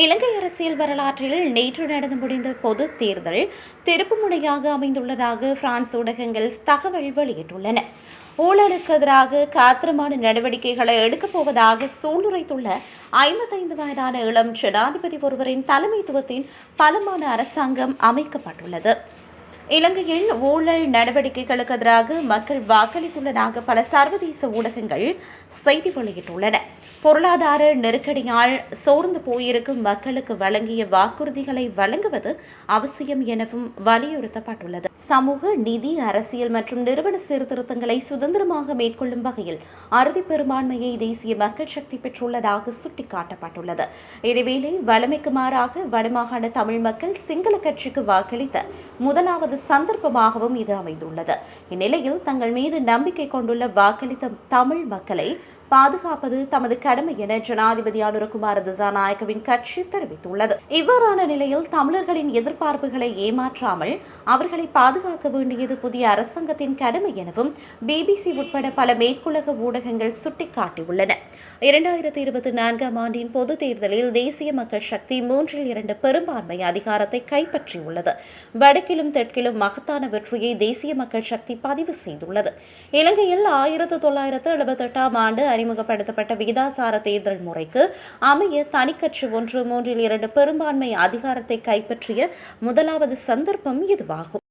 இலங்கை அரசியல் வரலாற்றில் நேற்று நடந்து முடிந்த பொது தேர்தல் திருப்புமுனையாக அமைந்துள்ளதாக பிரான்ஸ் ஊடகங்கள் தகவல் வெளியிட்டுள்ளன. ஊழலுக்கு எதிராக காத்திரமான நடவடிக்கைகளை எடுக்கப் போவதாக சூளுரைத்துள்ள ஐம்பத்தைந்து வயதான இளம் ஜனாதிபதி ஒருவரின் தலைமைத்துவத்தின் பலமான அரசாங்கம் அமைக்கப்பட்டுள்ளது. இலங்கையில் ஊழல் நடவடிக்கைகளுக்கு எதிராக மக்கள் வாக்களித்துள்ளதாக பல சர்வதேச ஊடகங்கள் செய்தி வெளியிட்டுள்ளன. பொருளாதார நெருக்கடியால் சோர்ந்து போயிருக்கும் மக்களுக்கு வழங்கிய வாக்குறுதிகளை வழங்குவது அவசியம் எனவும் வலியுறுத்தப்பட்டுள்ளது. சமூக நிதி அரசியல் மற்றும் நிறுவன சீர்திருத்தங்களை சுதந்திரமாக மேற்கொள்ளும் வகையில் அறுதி பெரும்பான்மையை தேசிய மக்கள் சக்தி பெற்றுள்ளதாக சுட்டிக்காட்டப்பட்டுள்ளது. இதேவேளை வளமைக்கு மாறாக வடமாகாண தமிழ் மக்கள் சிங்கள கட்சிக்கு வாக்களித்த முதலாவது சந்தர்ப்பமாகவும் இது அமைந்துள்ளது. இந்நிலையில் தங்கள் மீது நம்பிக்கை கொண்டுள்ள வாக்களித்த தமிழ் மக்களை பாதுகாப்பது தமது கடமை என ஜனாதிபதி அனுரகுமார் திசாநாயக்கவின் கட்சி தெரிவித்துள்ளது. இவ்வாறான நிலையில் தமிழர்களின் எதிர்பார்ப்புகளை ஏமாற்றாமல் அவர்களை பாதுகாக்க வேண்டியது புதிய அரசாங்கத்தின் கடமை எனவும் பிபிசி உட்பட பல மேற்குலக ஊடகங்கள் சுட்டிக்காட்டியுள்ளன. இரண்டாயிரத்தி இருபத்தி நான்காம் ஆண்டின் பொது தேர்தலில் தேசிய மக்கள் சக்தி மூன்றில் இரண்டு பெரும்பான்மை அதிகாரத்தை கைப்பற்றியுள்ளது. வடக்கிலும் தெற்கிலும் மகத்தான வெற்றியை தேசிய மக்கள் சக்தி பதிவு செய்துள்ளது. இலங்கையில் ஆயிரத்து தொள்ளாயிரத்து எழுபத்தெட்டாம் ஆண்டு அறிமுகப்படுத்தப்பட்ட விகிதாசார தேர்தல் முறைக்கு அமைய தனிக்கட்சி ஒன்று மூன்றில் இரண்டு பெரும்பான்மை அதிகாரத்தை கைப்பற்றிய முதலாவது சந்தர்ப்பம் இதுவாகும்.